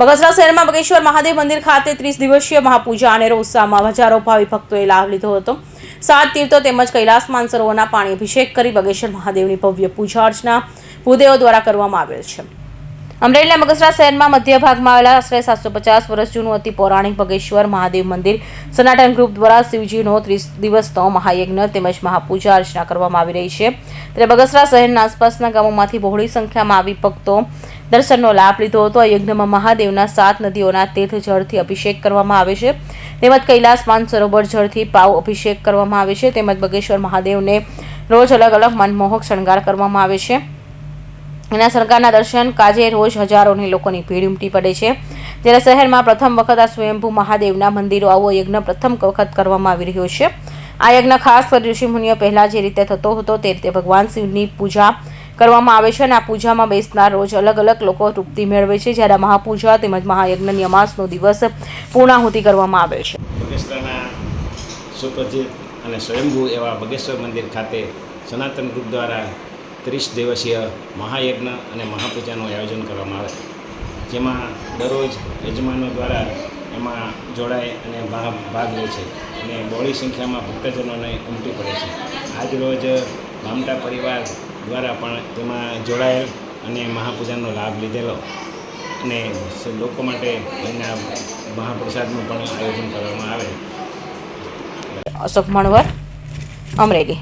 બગસરા શહેરમાં બગેશ્વર મહાદેવ મંદિર ખાતે ત્રીસ દિવસીય મહાપૂજા અને ઉત્સાહમાં હજારો ભાવિ ભક્તોએ લાભ લીધો હતો. સાત તીર્થો તેમજ કૈલાસ માનસરોવરના પાણી અભિષેક કરી બગેશ્વર મહાદેવની ભવ્ય પૂજા અર્ચના ભૂદેવો દ્વારા કરવામાં આવેલ છે. અમરેલીના બગસરા શહેરમાં મધ્ય ભાગમાં આવેલા આશરે સાતસો પચાસ વર્ષ જૂનું અતિ પૌરાણિક બગેશ્વર મહાદેવ મંદિર સનાતન ગ્રુપ દ્વારા શિવજીનો ત્રીસ દિવસનો મહાયજ્ઞ તેમજ મહાપૂજા અર્ચના કરવામાં આવી રહી છે. ત્યારે બગસરા શહેરના આસપાસના ગામોમાંથી બહોળી સંખ્યામાં આવી ભક્તો દર્શનનો લાભ લીધો હતો. આ યજ્ઞમાં મહાદેવના સાત નદીઓના તીર્થ જળથી અભિષેક કરવામાં આવે છે. તેમજ કૈલાસ માન સરોવર જળથી પાવ અભિષેક કરવામાં આવે છે. તેમજ બગેશ્વર મહાદેવને રોજ અલગ અલગ મનમોહક શણગાર કરવામાં આવે છે. એના સરકારના દર્શન કાજે રોજ હજારોની લોકોની ભીડ ઉમટી પડે છે. જ્યારે શહેરમાં પ્રથમ વખત આ સ્વયંભૂ મહાદેવના મંદિરો આવો યજ્ઞ પ્રથમ વખત કરવામાં આવી રહ્યો છે. આ યજ્ઞ ખાસ કરી ઋષિમુનિઓ પહેલાં જે રીતે થતો હતો તે રીતે ભગવાન શિવની પૂજા કરવામાં આવે છે અને આ પૂજામાં બેસનાર રોજ અલગ અલગ લોકો તૃપ્તિ મેળવે છે. જ્યારે મહાપૂજા તેમજ મહાયજ્ઞની અમાસનો દિવસ પૂર્ણાહુતિ કરવામાં આવે છે. સુપ્રસિદ્ધ અને સ્વયંભૂ એવા બગેશ્વર મંદિર ખાતે સનાતન ગ્રુપ દ્વારા ત્રીસ દિવસીય મહાયજ્ઞ અને મહાપૂજાનું આયોજન કરવામાં આવે જેમાં દરરોજ યજમાનો દ્વારા એમાં જોડાય અને ભાગ ભાગ લે છે અને બહોળી સંખ્યામાં ભક્તજનોને ઉમટી પડે છે. આજ રોજ ગામટા પરિવાર દ્વારા પણ તેમાં જોડાયેલ અને મહાપૂજાનો લાભ લીધેલો અને લોકો માટે એના મહાપ્રસાદનું પણ આયોજન કરવામાં આવે. અશોક મણવર, અમરેલી.